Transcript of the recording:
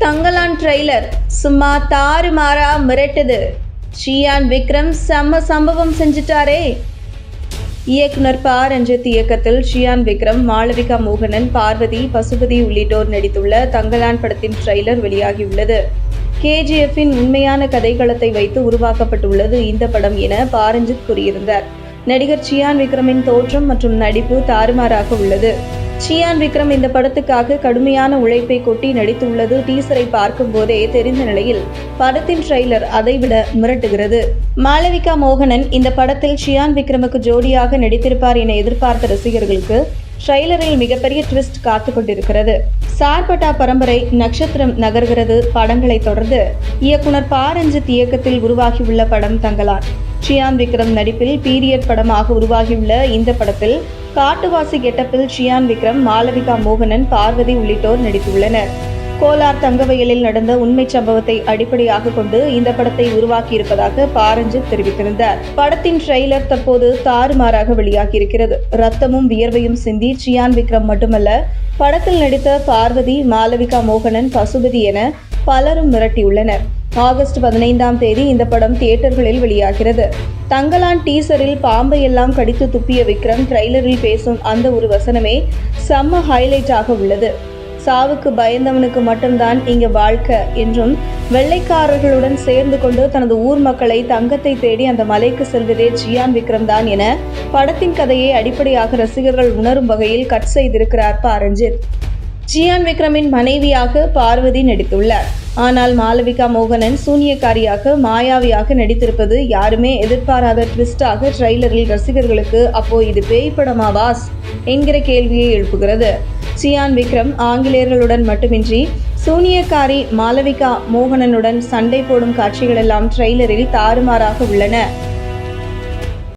Thangalaan trailer சும்மா தாறுமாறா மிரட்டுது. ஷியான் விக்ரம் செம்ம சம்பவம் செஞ்சிட்டாரே. இயக்குனர் ப ரஞ்சித் இயக்கத்தில் ஷியான் விக்ரம் மாளவிகா மோகனன் பார்வதி பசுபதி உள்ளிட்டோர் நடித்துள்ள தங்கலான் படத்தின் ட்ரெய்லர் வெளியாகியுள்ளது. கேஜிஎஃப்பின் உண்மையான கதைக்களத்தை வைத்து உருவாக்கப்பட்டுள்ளது இந்த படம் என பாரஞ்சித் கூறியிருந்தார். நடிகர் சியான் விக்ரமின் தோற்றம் மற்றும் நடிப்பு தாறுமாறாக உள்ளது. ஷியான் விக்ரம் இந்த படத்துக்காக கடுமையான உழைப்பை கொட்டி நடித்துள்ளது. டீசரை பார்க்கும் போதே தெரிந்த நிலையில் படத்தின் ட்ரெய்லர் அதைவிட மிரட்டுகிறது. மாளவிகா மோகனன் இந்த படத்தில் ஷியான் விக்ரமுக்கு ஜோடியாக நடித்திருப்பார் என எதிர்பார்த்த ரசிகர்களுக்கு ட்ரெய்லரில் மிகப்பெரிய ட்விஸ்ட் காத்து கொண்டிருக்கிறது. சார்பட்டா பரம்பரை நட்சத்திரம் நகர்கிறது. படங்களை தொடர்ந்து இயக்குனர் ப ரஞ்சித் இயக்கத்தில் உருவாகியுள்ள படம் தங்கலான் ஷியான் விக்ரம் நடிப்பில் பீரியட் படமாக உருவாகியுள்ள இந்த படத்தில் காட்டுவாசி கெட்டப்பில் ஷியான் விக்ரம் மாளவிகா மோகனன் பார்வதி உள்ளிட்டோர் நடித்துள்ளனர். கோலார் தங்கவயலில் நடந்த உண்மை சம்பவத்தை அடிப்படையாக கொண்டு இந்த படத்தை உருவாக்கியிருப்பதாக பாரஞ்சித் தெரிவித்திருந்தார். படத்தின் ட்ரெய்லர் தற்போது தாறுமாறாக வெளியாகியிருக்கிறது. ரத்தமும் வியர்வையும் சிந்தி சியான் விக்ரம் மட்டுமல்ல படத்தில் நடித்த பார்வதி மாளவிகா மோகனன் பசுபதி என பலரும் மிரட்டியுள்ளனர். ஆகஸ்ட் பதினைந்தாம் தேதி இந்த படம் தியேட்டர்களில் வெளியாகிறது. தங்கலான் டீசரில் பாம்பை எல்லாம் கடித்து துப்பிய விக்ரம் ட்ரெய்லரில் பேசும் அந்த ஒரு வசனமே செம்ம ஹைலைட்டாக உள்ளது. சாவுக்கு பயந்தவனுக்கு மட்டும்தான் இங்கு வாழ்க்கை என்றும் வெள்ளைக்காரர்களுடன் சேர்ந்து கொண்டு தனது ஊர் மக்களை தங்கத்தை தேடி அந்த மலைக்கு செல்வதே ஜியான் விக்ரம் தான் என படத்தின் கதையை அடிப்படையாக ரசிகர்கள் உணரும் வகையில் கட் செய்திருக்கிறார் ப. ரஞ்சித் ஜியான் விக்ரமின் மனைவியாக பார்வதி நடித்துள்ளார். ஆனால் மாளவிகா மோகனன் சூனியக்காரியாக மாயாவியாக நடித்திருப்பது யாருமே எதிர்பாராத ட்விஸ்டாக ட்ரெய்லரில் ரசிகர்களுக்கு அப்போ இது பேய் படமா வாஸ்? என்கிற கேள்வியை எழுப்புகிறது. சியான் விக்ரம் ஆங்கிலேயர்களுடன் மட்டுமின்றி சூனியக்காரி மாலவிகா மோகனனுடன் சண்டை போடும் காட்சிகளெல்லாம் ட்ரெய்லரில் தாறுமாறாக உள்ளன.